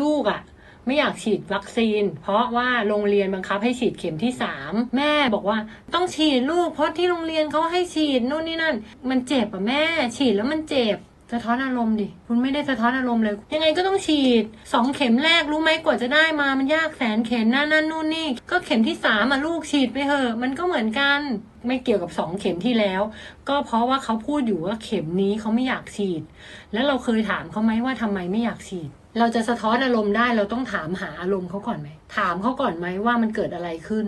ลูกอะ่ะไม่อยากฉีดวัคซีน เพราะว่าโรงเรียนบังคับให้ฉีดเข็มที่สามแม่บอกว่าต้องฉีดลูก เพราะที่โรงเรียนเขาให้ฉีดนู่นนี่นั่น มันเจ็บอะแม่ ฉีดแล้วมันเจ็บสะท้อนอารมณ์ดิคุณไม่ได้สะท้อนอารมณ์เลย ยังไงก็ต้องฉีดสองเข็มแรกรู้ไหมกว่าจะได้มามันยากแสนเข็มนั่นนั่นนู่นนี่ ก็เข็มที่สามอะลูกฉีดไปเถอะมันก็เหมือนกันไม่เกี่ยวกับสองเข็มที่แล้ว ก็เพราะว่าเขาพูดอยู่ว่าเข็มนี้เขาไม่อยากฉีด แล้วเราเคยถามเขาไหมว่าทำไมไม่อยากฉีด เราจะสะท้อนอารมณ์ได้เราต้องถามหาอารมณ์เขาก่อนไหม ถามเขาก่อนไหมว่ามันเกิดอะไรขึ้น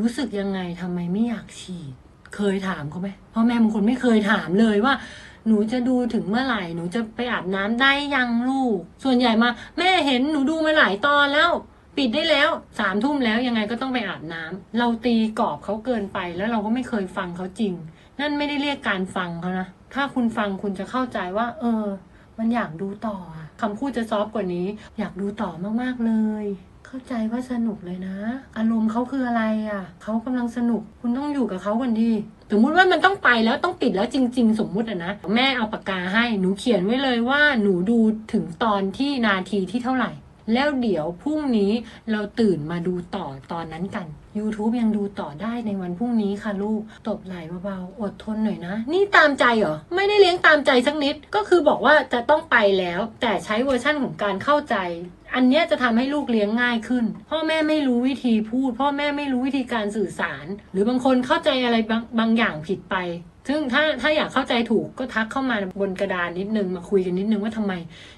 รู้สึกยังไงทำไมไม่อยากฉีด เคยถามเขาไหมพ่อแม่บางคนไม่เคยถามเลยว่า หนูจะดูถึงเมื่อไหร่ หนูจะไปอาบน้ำได้ยังลูก ส่วนใหญ่มา แม่เห็นหนูดูมาหลายตอนแล้ว ปิดได้แล้วสามทุ่มแล้วยังไงก็ต้องไปอาบน้ำเราตีกรอบเขาเกินไปแล้วเราก็ไม่เคยฟังเขาจริง นั่นไม่ได้เรียกการฟังเขานะถ้าคุณฟังคุณจะเข้าใจว่า เออ มันอยากดูต่ออะ คำพูดจะซอฟต์กว่านี้ อยากดูต่อมากๆเลย เข้าใจว่าสนุกเลยนะ อารมณ์เขาคืออะไรอะเขากำลังสนุกคุณต้องอยู่กับเขาก่อนดีสมมุติว่ามันต้องไปแล้วต้องปิดแล้วจริง ๆ สมมุติอะนะแม่เอาปากกาให้หนูเขียนไว้เลยว่าหนูดูถึงตอนที่นาทีที่เท่าไหร่ แล้วเดี๋ยวพรุ่งนี้เราตื่นมาดูต่อตอนนั้นกัน YouTube ยังดูต่อได้ในวันพรุ่งนี้ค่ะลูก ตบไหล่เบาๆ อดทนหน่อยนะ นี่ตามใจเหรอ ไม่ได้เลี้ยงตามใจสักนิด ก็คือบอกว่าจะต้องไปแล้ว แต่ใช้เวอร์ชั่นของการเข้าใจ อันเนี้ยจะทำให้ลูกเลี้ยงง่ายขึ้น พ่อแม่ไม่รู้วิธีพูด พ่อแม่ไม่รู้วิธีการสื่อสาร หรือบางคนเข้าใจอะไรบางบางอย่างผิดไป ซึ่งถ้าถ้าอยากเข้าใจถูกก็ทักเข้ามาบนกระดานนิดนึงมาคุยกันนิดนึงว่าทำไม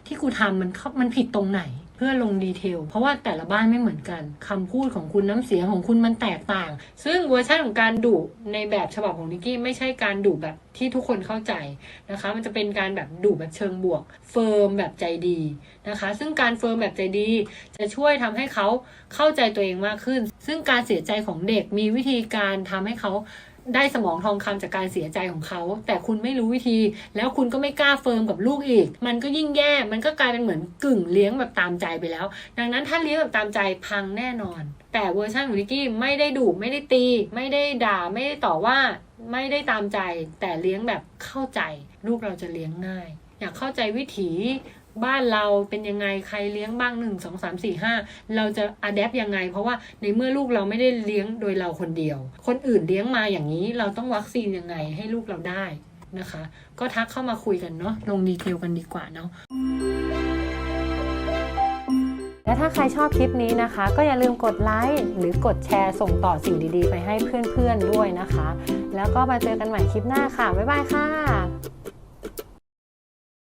ที่กูทำมันเข้ามันผิดตรงไหนเพื่อลงดีเทล เพราะว่าแต่ละบ้านไม่เหมือนกันคำพูดของคุณน้ำเสียงของคุณมันแตกต่าง ซึ่งเวอร์ชันของการดุในแบบฉบับของนิกกี้ไม่ใช่การดุแบบที่ทุกคนเข้าใจนะคะ มันจะเป็นการแบบดุแบบเชิงบวก เฟิร์มแบบใจดีนะคะ ซึ่งการเฟิร์มแบบใจดี จะช่วยทำให้เขาเข้าใจตัวเองมากขึ้น ซึ่งการเสียใจของเด็กมีวิธีการทำให้เขาได้สมองทองคำจากการเสียใจของเขา แต่คุณไม่รู้วิธี แล้วคุณก็ไม่กล้าเฟิร์มกับลูกอีก มันก็ยิ่งแย่ มันก็กลายเป็นเหมือนกึ่งเลี้ยงแบบตามใจไปแล้ว ดังนั้นถ้าเลี้ยงแบบตามใจพังแน่นอน แต่เวอร์ชันของนิกกี้ไม่ได้ดุไม่ได้ตี ไม่ได้ด่าไม่ได้ต่อว่าไม่ได้ตามใจ แต่เลี้ยงแบบเข้าใจ ลูกเราจะเลี้ยงง่าย อยากเข้าใจวิถี บ้านเราเป็นยังไงใครเลี้ยงบ้างหนึ่งสองสามสี่ห้าเราจะอัดแอปยังไง เพราะว่าในเมื่อลูกเราไม่ได้เลี้ยงโดยเราคนเดียว คนอื่นเลี้ยงมาอย่างนี้เราต้องวัคซีนยังไงให้ลูกเราได้นะคะ ก็ทักเข้ามาคุยกันเนาะลงดีเทลกันดีกว่าเนาะและถ้าใครชอบคลิปนี้นะคะ ก็อย่าลืมกดไลค์หรือกดแชร์ส่งต่อสิ่งดีๆ ไปให้เพื่อนๆด้วยนะคะ แล้วก็มาเจอกันใหม่คลิปหน้าค่ะ บ๊ายบายค่ะ